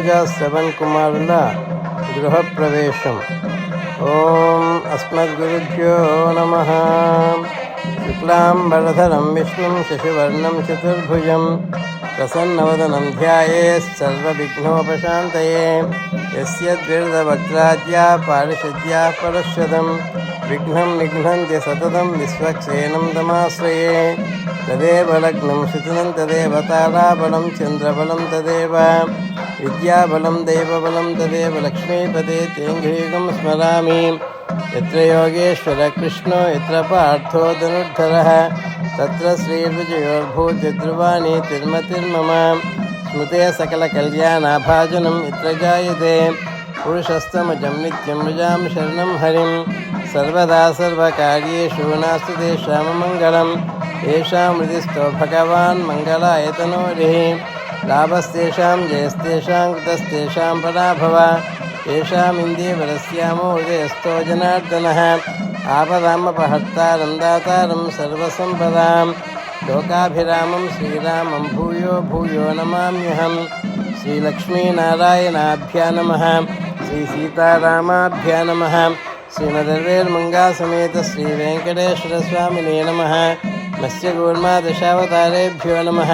Canada Shravan కుమారుల గృహప్రవేశం. ఓం అస్మద్గురుభ్యో నమ. శుక్లాంబరధరం విష్ణుం శశివర్ణం చతుర్భుజం ప్రసన్నవదనం ధ్యాయేత్ సర్వవిఘ్నోపశాంతయే. యస్య ద్విర్దవక్త్రాద్యా పారిషద్యా పరశ్వదం విఘ్నం నిఘ్నంతి సతతం విశ్వక్షేణం తమాశ్రయే. తదేవ లగ్నం శుతినం తదేవ తారాబలం చంద్రబలం తదేవ. विद्याबलं दैवबलं तदेव लक्ष्मीपदे तेऽङ्घ्रीगं स्मरामि। यत्र योगेश्वरः कृष्णो, यत्र पार्थो धनुर्धरः, तत्र श्रीर्विजयोर्भूतिर्वाणी तिर्मतिर्मम। स्मृते सकलकल्याणाभाजनं यत्र जायते। पुरुषस्तमजं नित्यं रजां शरणं हरिं सर्वदा सर्वकार्येषु नास्तु तेषाममङ्गलं येषां हृदिस्थो भगवान् मङ्गलायतनोरिः लाभस्तेषां जयस्तेषां कृतस्तेषां पराभव येषामिन्दीवरस्यामो हृदयस्थो जनार्दनः। आपदामपहर्तारं दातारं सर्वसम्पदां लोकाभिरामं श्रीरामं भूयो भूयो नमाम्यहं श्रीलक्ष्मीनारायणाभ्या नमः। श्रीसीतारामाभ्या नमः। श्रीमदर्वेर्मङ्गासमेत श्रीवेङ्कटेश्वरस्वामिने नमः। मत्स्यकूर्मादशावतारेभ्यो नमः।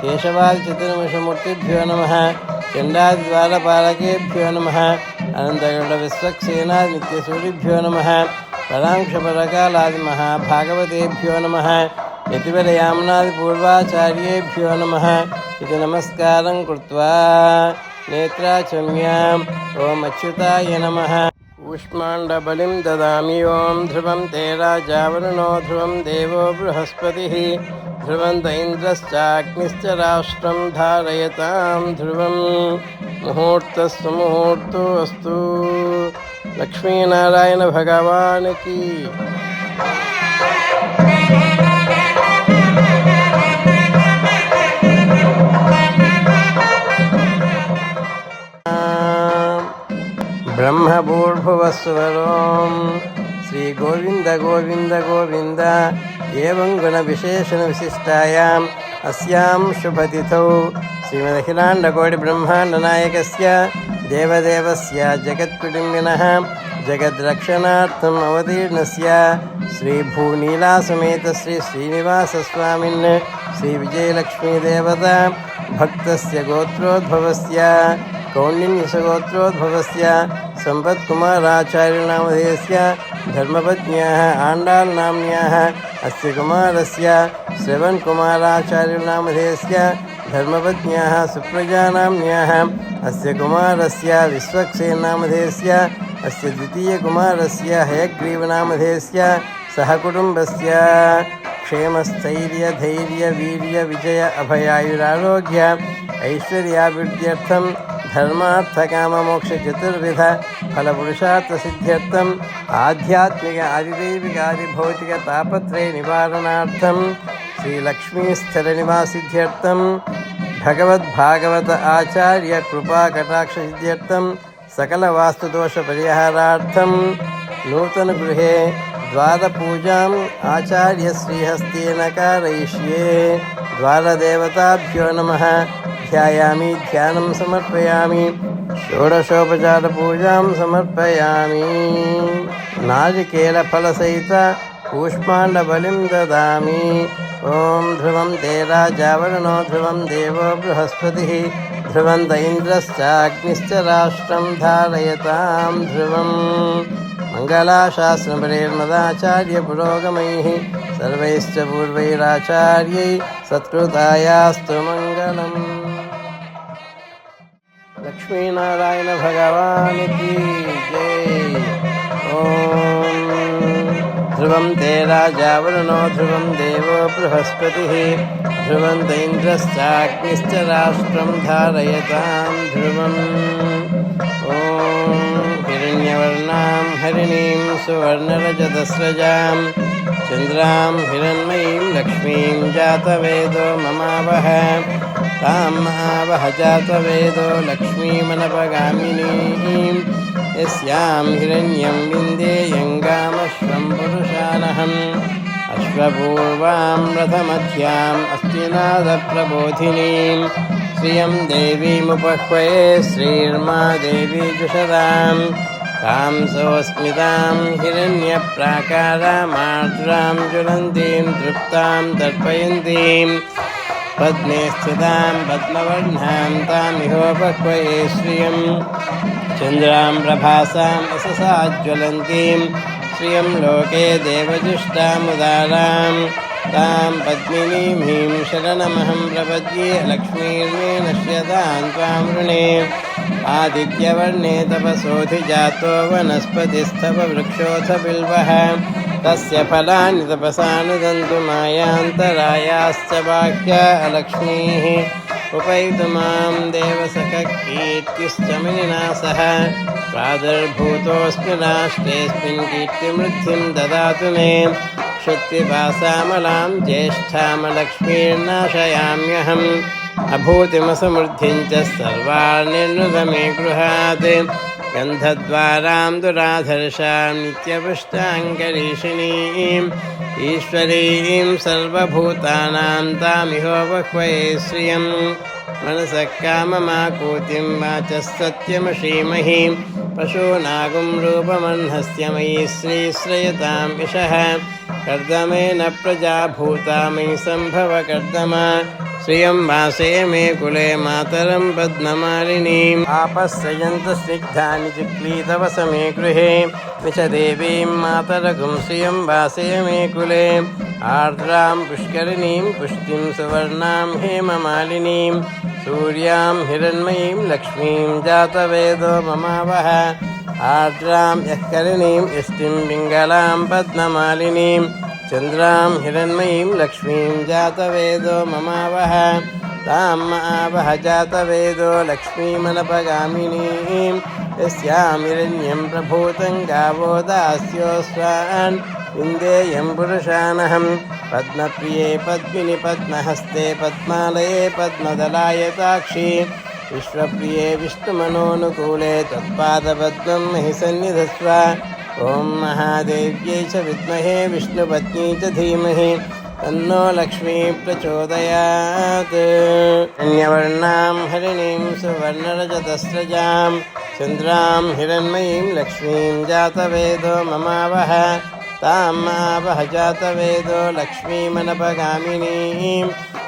केशवादिचतुर्मुषमूर्तिभ्यो नमः। चण्डाद्वारपालकेभ्यो नमः। अनन्तगरुडविश्वक्सेनानित्यसूरिभ्यो नमः। पराङ्क्षपरकालादिमहाभागवतेभ्यो नमः। यतिवरयाम्नादिपूर्वाचार्येभ्यो नमः। इति नमस्कारं कृत्वा नेत्राचम्याम् ॐ अच्युताय नमः। कूष्माण्डबलिं ददामि। ॐ ध्रुवं ते राजावरुणो ध्रुवं देवो बृहस्पतिः। ధ్రువంత ఇంద్రశ్చాగ్నిశ్చ రాష్ట్రం ధారయతాం ధ్రువం. ముహూర్తస్సు ముహూర్తో అస్తు లక్ష్మీనారాయణ భగవానికి. బ్రహ్మభూర్భువస్వరం శ్రీ గోవింద గోవింద గోవింద. एवं गुणविशेषणविशिष्टायाम् अस्यां शुभतिथौ श्रीमदखिलाण्डकोटिब्रह्माण्डनायकस्य देवदेवस्य जगत्कुटुम्बिनः जगद्रक्षणार्थम् अवतीर्णस्य श्रीभूनीलासमेत श्री श्रीनिवासस्वामिन् श्रीविजयलक्ष्मीदेवता भक्तस्य गोत्रोद्भवस्य कौण्डिन्यसगोत्रोद्भवस्य सम्पत्कुमाराचार्यनामधेयस्य धर्मपत्न्याः आण्डाल्नाम्न्याः अस्य कुमारस्य श्रवणकुमाराचार्यनामधेयस्य धर्मपत्न्याः सुप्रजानाम्न्याः अस्य कुमारस्य विश्वक्सेनामधेयस्य, अस्य द्वितीयकुमारस्य हयग्रीवनामधेयस्य, सहकुटुम्बस्य क्षेमस्थैर्यधैर्यवीर्यविजय अभयायुरारोग्य ऐश्वर्याभिवृद्ध्यर्थं धर्मार्थकाममोक्षचतुर्विध, फलपुरुषार्थसिद्ध्यर्थम्, आध्यात्मिक आदिदैविक आदिभौतिकतापत्रयनिवारणार्थं श्रीलक्ष्मीस्थलनिवासिद्ध्यर्थं भगवद्भागवत आचार्यकृपाकटाक्षसिद्ध्यर्थं सकलवास्तुदोषपरिहारार्थं नूतनगृहे द्वारपूजाम् आचार्यश्रीहस्तेन कारयिष्ये, द्वारदेवताभ्यो नमः। ध्यायामि, ध्यानं समर्पयामि, षोडशोपचारपूजां समर्पयामि। नारिकेलफलसहित कूष्माण्डबलिं ददामि। ॐ ध्रुवं ते राजावरुणो, ध्रुवं देवो बृहस्पतिः ध्रुवन्त इन्द्रश्चाग्निश्च राष्ट्रं धारयतां ध्रुवम्। मङ्गलाशास्त्रपरेर्मदाचार्यपुरोगमैः सर्वैश्च पूर्वैराचार्यै सत्कृतायास्तु मङ्गलम्। लक्ष्मीनारायणभगवान् की जय। ॐ ध्रुवं ते राजावरुणो ध्रुवं देवो बृहस्पतिः। ध्रुवन्त इन्द्रश्चाग्निश्च राष्ट्रं धारयतां ध्रुवम्। ॐ हिरण्यवर्णां हरिणीं सुवर्णरजतस्रजां। चन्द्रां हिरण्मयीं लक्ष्मीं जातवेदो ममावह। तां महावह जातवेदो लक्ष्मीमनपगामिनीं यस्यां हिरण्यं विन्देयङ्गामश्वं पुरुषानहम्। अश्वपूर्वां रथमध्याम् अस्तिनादप्रबोधिनीं श्रियं देवीमुपह्वये श्रीर्मा देवी जुषदां तां सोऽस्मितां हिरण्यप्राकारामार्द्रां ज्वलन्तीं तृप्तां तर्पयन्तीं पद्मे स्थितां पद्मवर्णां तामिहोपह्वये श्रियं चन्द्रां अससाज्वलन्तीं श्रियं लोके देवजुष्टामुदारां तां पद्मिनीं ह्रीं शरणमहं प्रपद्ये लक्ष्मीर्मे नश्यतां त्वां वृणे। आदित्यवर्णे तपसोऽधिजातो वनस्पतिस्तव वृक्षोऽथ बिल्वः तस्य फलानि तपसानुदन्तु मायान्तरायाश्च बाह्य अलक्ष्मीः उपैतु मां देवसखकीर्तिश्च मुनिना सह प्रादुर्भूतोऽस्मि राष्ट्रेऽस्मिन् कीर्तिमृद्धिं ददातु मे श्रुत्पिपासामलां ज्येष्ठामलक्ष्मीर्नाशयाम्यहम् अभूतिमसमृद्धिं च सर्वार्निर्नुद मे गृहात् गन्धद्वारां दुराधर्षां नित्यपुष्टाङ्गरीषिणीम् ईश्वरीं सर्वभूतानां तामिहोपह्वये श्रियं मनसः काममाकूतिं वाचः सत्यमशीमहि पशूनागुं रूपमह्नस्य मयि श्रीश्रयतां यशः कर्दमेन प्रजा मयि सम्भव कर्दमा श्रियं वासे मे कुले मातरं पद्ममालिनीम् आपश्रयन्तस्निग्धानि चिक्लीतवस मे गृहे विशदेवीं मातरगुं श्रियं वासे मे कुले आर्द्रां पुष्करिणीं पुष्टिं सुवर्णां हेममालिनीं सूर्यां हिरण्मयीं लक्ष्मीं जातवेदो ममावह आर्द्रां यः करिणीं यष्टिं पिङ्गलां చంద్రాం హిరణ్మయీం లక్ష్మీం జాతవేదో మమావహ తాం ఆవహ జాతవేదో లక్ష్మీమనపగామినీం యస్యాం హిరణ్యం ప్రభూతం గావో దాస్యో స్వాన్ ఇందేయం పురుషానహం పద్మప్రియే పద్మిని పద్మహస్తే పద్మాలయే పద్మదలాయతాక్షి విశ్వప్రియే విష్ణుమనోనుకూలే తత్పాదపద్మం మహి సన్నిధస్వ ॐ महादेव्यै च विद्महे विष्णुपत्नी च धीमहि तन्नो लक्ष्मी प्रचोदयात् अन्यवर्णां हरिणीं सुवर्णरजतस्रजां चन्द्रां हिरण्मयीं लक्ष्मीं जातवेदो ममावह तां मावह जातवेदो लक्ष्मीमनपगामिनीं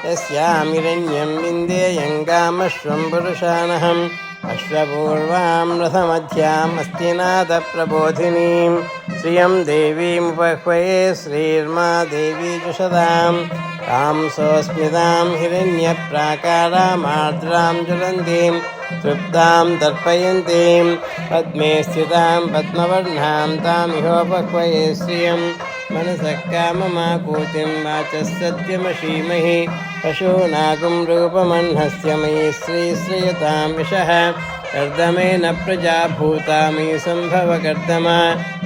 यस्यां हिरण्यं विन्देयङ्गामश्वं पुरुषानहम् अश्वपूर्वां रथमध्याम् अस्तिनाथप्रबोधिनीं श्रियं देवीमुपह्वये श्रीर्मा देवी जुषदां। तां सोऽस्मितां हिरण्यप्राकारामार्द्रां ज्वलन्तीं, तृप्तां तर्पयन्तीं पद्मे स्थितां पद्मवर्णां, तामिहोपह्वये श्रियं मनसः काममाकूतिं वाचः सत्यमशीमहि पशूनागुं रूपमह्नस्य मयि श्रीश्रयतां विषः कर्दमेन प्रजा भूता मयि सम्भव कर्दमा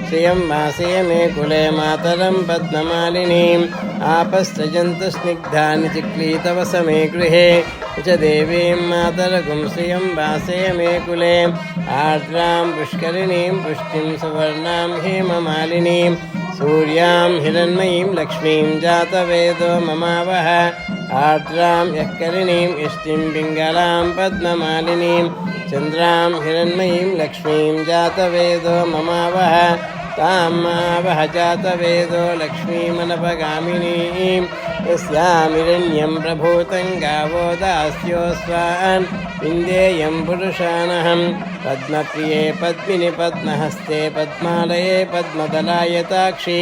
श्रियं वासे मे कुले मातरं पद्ममालिनीम् आपस्त्रजन्तस्निग्धानि चिक्लीतवस मे गृहे च देवीं मातरगुं श्रियं वासे मे कुले आर्द्रां पुष्करिणीं पुष्टिं सुवर्णां हेममालिनीं सूर्यां हिरण्मयीं लक्ष्मीं जातवेदो ममावह आर्द्रां यः करिणीं इष्टिं पिङ्गलां पद्ममालिनीं चन्द्रां हिरण्मयीं लक्ष्मीं जातवेदो ममावह तां मावह जातवेदो लक्ष्मीमनपगामिनीं यस्यामिरण्यं प्रभूतं गावो दास्योऽस्वान् इन्देयं पुरुषानहं पद्मप्रिये पद्मिनि पद्महस्ते पद्मालये पद्मदलायताक्षी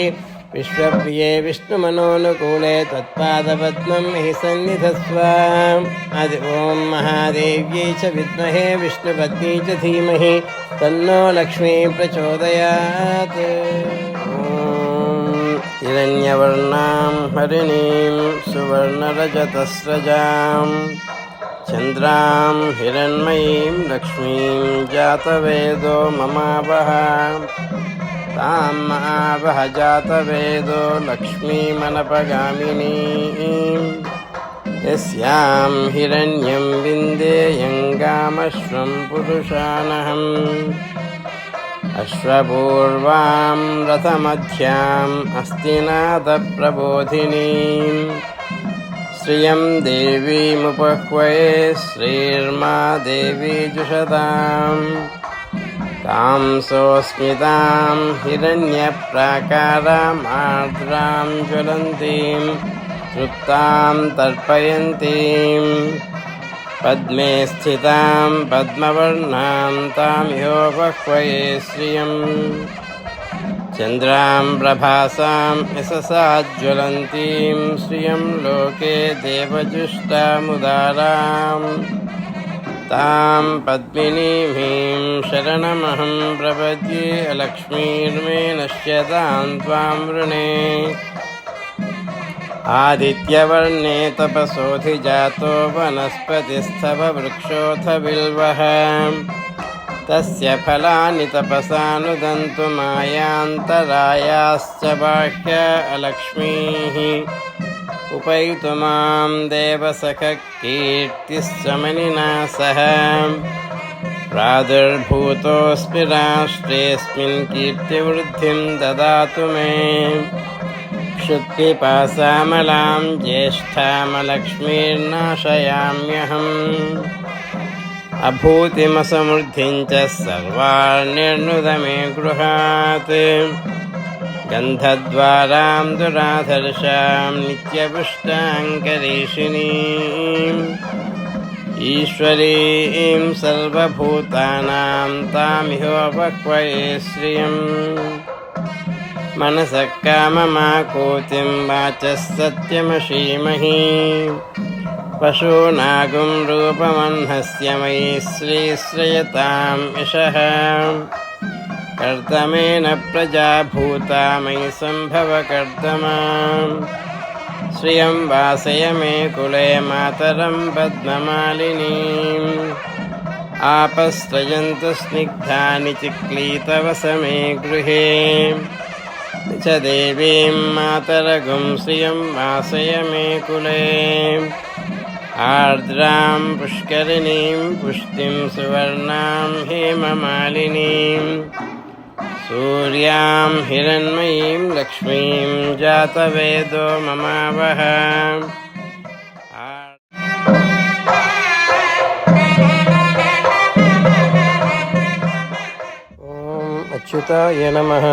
विश्वप्रिये विष्णुमनोनुकूले त्वत्पादपद्मं हि सन्निधस्व। आदि ॐ महादेव्यै च विद्महे विष्णुपत्नी च धीमहि, तन्नो लक्ष्मी प्रचोदयात्। हिरण्यवर्णां हरिणीं सुवर्णरजतस्रजां, चन्द्रां हिरण्मयीं लक्ष्मीं जातवेदो ममावह। तां महावह जातवेदो लक्ष्मीमनपगामिनीं यस्यां हिरण्यं विन्देयङ्गामश्वं पुरुषानहम् अश्वपूर्वां रथमध्याम् अस्तिनाथप्रबोधिनीं श्रियं देवीमुपह्वये श्रीर्मा देवी जुषताम् तां सोऽस्मितां हिरण्यप्राकाराम् आर्द्रां ज्वलन्तीं, तृप्तां तर्पयन्तीं। पद्मे स्थितां पद्मवर्णां तां ह्यो बह्वये श्रियम्। चन्द्रां प्रभासां यशसाज्ज्वलन्तीं श्रियं लोके देवजुष्टामुदाराम्। तां पद्मिनीमीं शरणमहं प्रपद्ये लक्ष्मीर्मे नश्यतां त्वां वृणे। आदित्यवर्णे तपसोऽधिजातो वनस्पतिस्तव वृक्षोऽथ बिल्वः तस्य फलानि तपसानुदन्तु मायान्तरायाश्च बाह्य अलक्ष्मीः उपैतु मां देवसखकीर्तिश्चमनिना सह प्रादुर्भूतोऽस्मि राष्ट्रेऽस्मिन् कीर्तिवृद्धिं ददातु मे क्षुत्पिपासामलां ज्येष्ठामलक्ष्मीर्नाशयाम्यहम् अभूतिमसमृद्धिं च सर्वाण्यर्नुद मे गृहात् गन्धद्वारां दुराधर्षां नित्यपुष्टाङ्करीषिणीम् ईश्वरीं सर्वभूतानां तामिहोपक्वये श्रियम् मनसः काममाकूतिं वाचः सत्यमशीमहि पशूनागुं रूपमह्नस्य मयि श्रीश्रयतां यशः कर्दमेन प्रजा भूता मयि सम्भव कर्दमा श्रियं वासय मे कुले मातरं पद्ममालिनीम् आपस्त्रयन्तु स्निग्धानि चिक्लीतवस मे गृहे च देवीं मातरगुं श्रियं वासय मे कुले आर्द्रां पुष्करिणीं पुष्टिं सुवर्णां हेममालिनीं सूर्यां हिरण्मयीं लक्ष्मीं जातवेदो ममावह अच्युताय नमः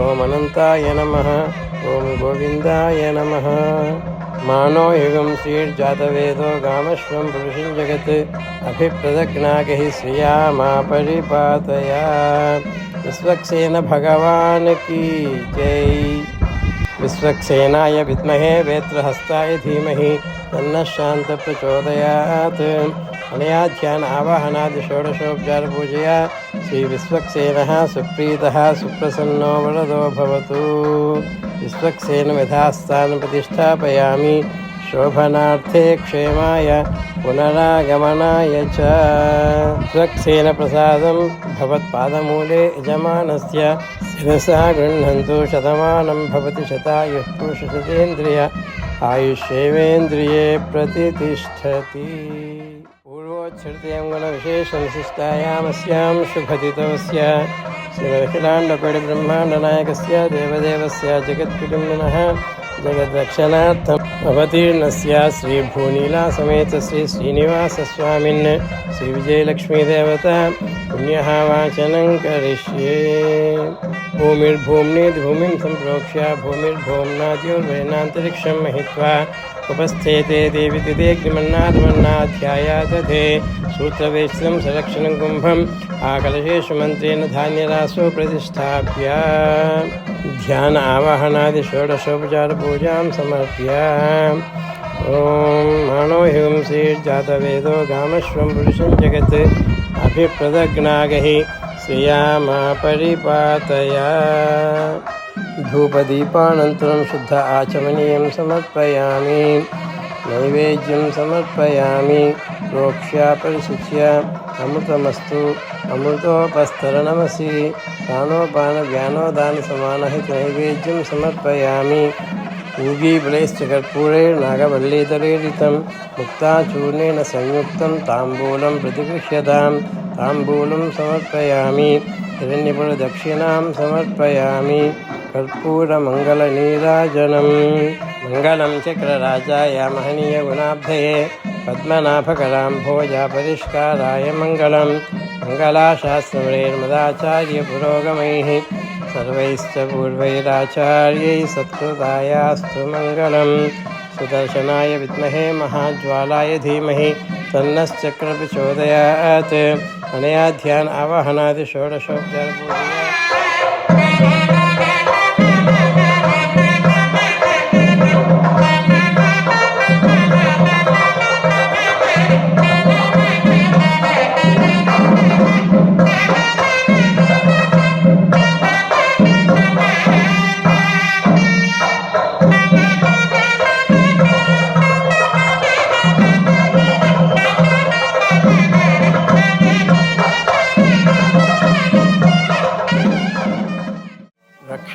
ॐ अनन्ताय नमः ॐ गोविन्दाय नमः मानो युगं श्रीर्जातवेदो गामश्वं पुरुषं जगत् अभिप्रदग्नागहि श्रिया मा परिपातया विश्वक्सेन भगवान् की जय विश्वक्सेनाय विद्महे वेत्रहस्ताय धीमहि तन्नः शान्तप्रचोदयात् अनया ध्यान आवाहनादि षोडशोपचारपूजया श्रीविश्वक्सेनः सुप्रीतः सुप्रसन्नो वरदो भवतु। विश्वक्सेन यथास्थानं प्रतिष्ठापयामि। शोभनार्थे क्षेमाय पुनरागमनाय च। स्वक्सेनप्रसादं भवत्पादमूले यजमानस्य शिरसा गृह्णन्तु शतमानं भवति शतायुः पुरुषशतेन्द्रिय आयुष्येवेन्द्रिये प्रतितिष्ठति पूर्वोच्छ्रुतियङ्गुणविशेषविशिष्टायामस्यां शुभतितोऽस्य श्रीमखिलाण्डपडिब्रह्माण्डनायकस्य देवदेवस्य जगत्कुटुम्बिनः जगद्रक्षणार्थम् अवतीर्णस्य श्रीभूनीलासमेत श्री श्रीनिवासस्वामिन् श्रीविजयलक्ष्मीदेवता पुण्यः वाचनं करिष्ये भूमिर्भूम्निर्भूमिं सम्प्रोक्ष्य भूमिर्भूम्नाद्योर्वेनान्तरिक्षं महित्वा ఉపస్థితే దేవి తిదేగ్రిమన్నాథమన్నాధ్యాయాదే సూత్రవేక్షితం సలక్షణం కుంభం ఆ కలశేషు మంత్రేణ ధాన్యరాసో ప్రతిష్టాప్య. ధ్యాన ఆవాహనాది షోడశోపచార పూజాం సమర్ప్య. ఓం మణో హింసీ జాతవేదో గామశ్వం పురుషం జగత్. అభిప్రదగ్నాగహి శ్రియామా పరిపాతయా धूपदीपानन्तरं शुद्ध आचमनीयं समर्पयामि नैवेद्यं समर्पयामि प्रोक्ष्य परिशिच्य अमृतमस्तु अमृतोपस्तरणमसि प्राणोपानव्यानोदानसमानहितनैवेद्यं समर्पयामि पूगीफलैश्च कर्पूरे नागवल्लीतलेरितं मुक्ताचूर्णेन संयुक्तं ताम्बूलं प्रतिगृह्यतां ताम्बूलं समर्पयामि हिरण्यपुरदक्षिणां समर्पयामि कर्पूरमङ्गलनीराजनं मङ्गलं चक्रराजाय महनीयगुणाब्धये। पद्मनाभकराम्भोजापरिष्काराय मङ्गलं मङ्गलाशास्त्रमृर्मदाचार्यपुरोगमैः सर्वैश्च पूर्वैराचार्यैः सत्कृतायास्तु मङ्गलं सुदर्शनाय विद्महे महाज्वालाय धीमहि। तन्नश्चक्रप्रचोदयात्। अनया ध्यान आवाहनादि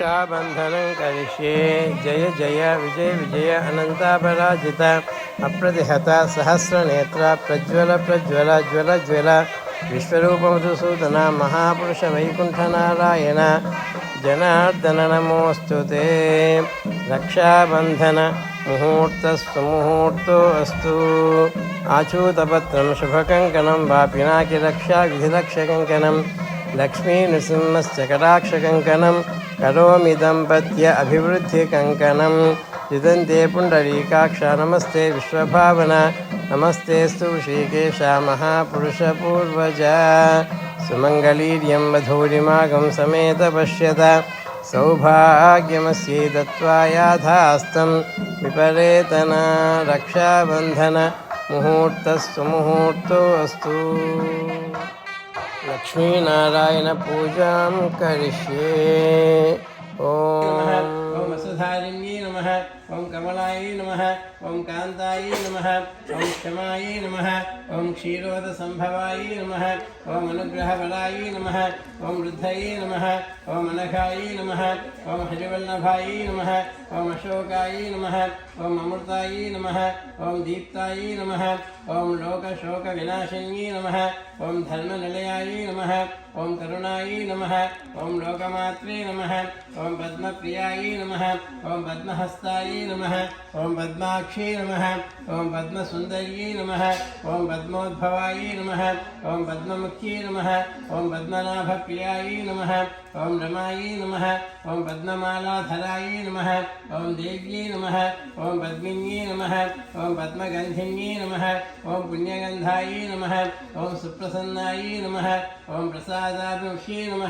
रक्षाबन्धनं करिष्ये। जय जय विजय विजय अनन्तापराजित। अप्रतिहता सहस्रनेत्रा प्रज्वल प्रज्वल ज्वल ज्वल। विश्वरूपमधुसूदन महापुरुषवैकुण्ठनारायण। जनार्दन नमोऽस्तु ते। रक्षाबन्धन मुहूर्तस्तु मुहूर्तो अस्तु आचूतपत्रं शुभकङ्कणं वा లక్ష్మీ నృసింహస్య కటాక్షకంకణం కరోమి దంపత్య అభివృద్ధి కంకణం జితంతే పుండరీకాక్ష నమస్తే విశ్వభావన నమస్తే స్తూషీకేశ మహాపురుషపూర్వజ సుమంగళీర్యం మధూరిమాగం సమేత పశ్యత సౌభాగ్యమస్యై దత్వా విపరేతన రక్షాబంధన ముహూర్తస్సు ముహూర్తో అస్తూ లక్ష్మీనారాయణ పూజాం కరిష్యే. ఓం. వసుధారిణ్యే నమ. ॐ कमलायै नमः ॐ कान्तायै नमः ॐ क्षमायै नमः ॐ क्षीरोदसम्भवायै नमः ॐ अनुग्रहबलायै नमः ॐ वृद्धये नमः ॐ अनघायै नमः ॐ हरिवल्लभायै नमः ॐ अशोकायै नमः ॐ अमृतायै नमः ॐ दीप्तायै नमः ॐ लोकशोकविनाशिन्यै नमः ॐ धर्मनिलयायै नमः ॐ करुणायै नमः ॐ लोकमात्रे नमः ॐ पद्मप्रियायै नमः ॐ पद्महस्तायै नमः। ॐ पद्माक्षी नमः। ॐ पद्मसुन्दर्यै नमः। ॐ पद्मोद्भवायै नमः। ॐ पद्ममुख्यै नमः। ॐ पद्मनाभप्रियायै नमः। ఓం రమాయే నమ ఓం పద్మమాలాధరాయే నమ ఓం దేవ్యే నమ ఓం పద్మిన్యే నమ ఓం పద్మగంధిన్యే నమ ఓం పుణ్యగంధాయే నమ ఓం సుప్రసన్నాయే నమ ఓం ప్రసాదాభిముఖ్యే నమ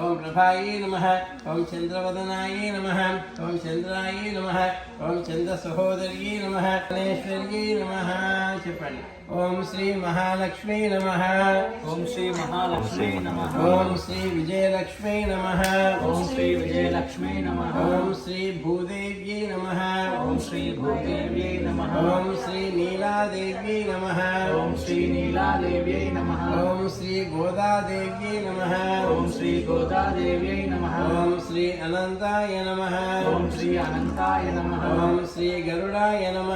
ఓం ప్రభాయే నమ ఓం చంద్రవదనాయే నమ ఓం చంద్రాయే నమ ఓం చంద్రసహోదర్యే నమ గణేశ్వర్యే నమ చెప్పండి ओम श्री महालक्ष्मी नम ओम श्री महालक्ष्मी नम ओम श्री विजयलक्ष्मी नम ओम श्री विजयलक्ष्मी नम ओम श्री भूदेवी नम ओम श्री भूदेव्यै नम ओम श्री नीलादेव्यै नम ओम श्री नीलादेव्यै नम ओम श्री गोदादेव्यै नम ओम श्री गोदादेव्यै नम ओम श्री अनंताय नम ओम श्री अनंताय नम ओम श्री गरुडाय नम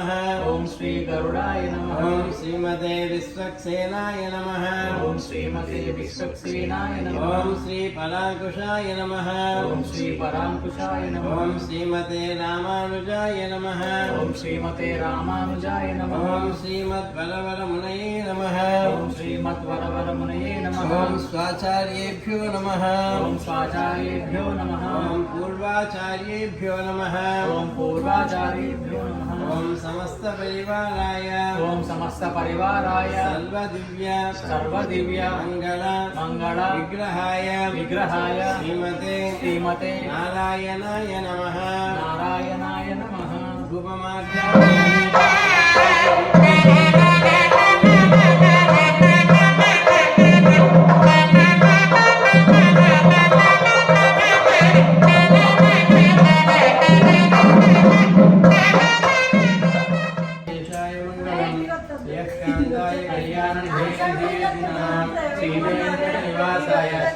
ओम श्री गरुडाय नम ओम श्री श्रीमते विश्वक्सेनाय नमः ॐ श्रीमते विश्वक्सेनाय नमः ॐ श्रीपराङ्कुशाय नमः ॐ श्रीपराङ्कुशाय नमः ॐ श्रीमते रामानुजाय नमः ॐ श्रीमते रामानुजाय नमः ॐ श्रीमद्वरवरमुनये नमः ॐ श्रीमद्वरवरमुनये नमः ॐ स्वाचार्येभ्यो नमः ॐ स्वाचार्येभ्यो नमः ॐ पूर्वाचार्येभ्यो नमः ॐ पूर्वाचार्येभ्यो नमः ॐ समस्तपरिवाराय ॐ समस्तपरि ఓం సమస్త పరివారాయ సర్వదివ్య సర్వదివ్య మంగళ మంగళ విగ్రహాయ విగ్రహాయ శ్రీమతే శ్రీమతే నారాయణాయ నమ నారాయణాయ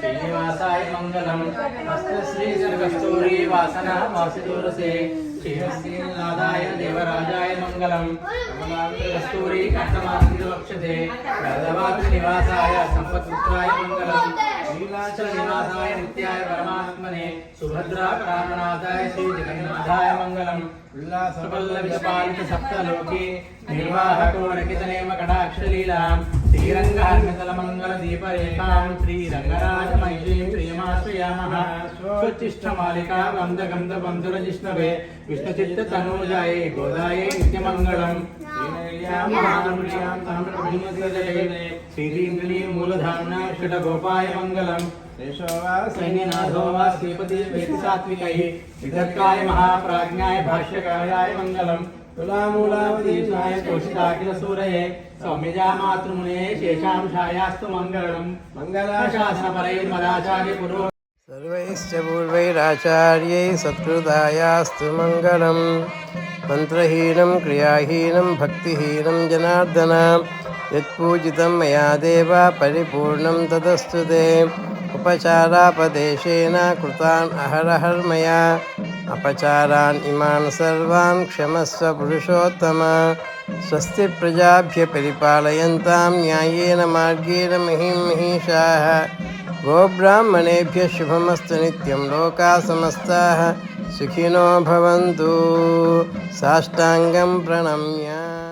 శ్రీవేంకటనివాసాయ శ్రీనివాసాయ మంగళం హస్త శ్రీ కస్తూరి వాసన వాసిదూరసే శ్రీహస్తీనాదాయ దేవరాజాయ మంగళం కస్తూరి కట్టమాక్షతే నివాసాయ సంపత్పుత్రాయ మంగళం శ్రీనివాసాయ నిత్యాయ పరమాత్మనే సుభద్రా ప్రాణనాథాయ శ్రీ జగన్నాథాయ మంగళం ఉల్లాసపల్లవిపాలిత సప్తలోకే నిర్వాహకోరకితనేమ కటాక్షలీలాం శ్రీరంగహర్మితల శ్రీరంగమంగళ దీపరేఖాం శ్రీరంగరాజమైలీం శ్రీయమాశ్రయామః స్వచ్చిష్టమాలికా గంధగంధబంధురజిష్ణవే విష్ణుచిత్తతనూజాయే గోదాయే నిత్యమంగళం శ్రీరీంద్రీమూలధామ్నాక్షటగోపాయ మంగళం సైన్యనాథో వా శ్రీపతి వేతి సాత్వికై విదర్కాయ మహాప్రాజ్ఞాయ భాష్యకాయాయ మంగళం तुलामूलावधीशाय तोषिताखिल सूरये सौम्यजा मातृमुने शेषांशायास्तु मङ्गलम्। मङ्गलाशासनपरैर्मदाचार्य पुरो सर्वैश्च पूर्वैराचार्यै मङ्गलम्। मन्त्रहीनं, क्रियाहीनं, भक्तिहीनं जनार्दन। यत्पूजितं मया देवा, परिपूर्णं तदस्तु ते। उपचारापदेशेन कृतान् अहरहर्मया। अपचारान् इमान् सर्वान् क्षमस्व पुरुषोत्तम। स्वस्ति प्रजाभ्य परिपालयन्तां न्यायेन मार्गेण महीं महिषाः गोब्राह्मणेभ्यः शुभमस्तु नित्यं लोकाः समस्ताः। सुखिनो भवन्तु। साष्टाङ्गं प्रणम्य।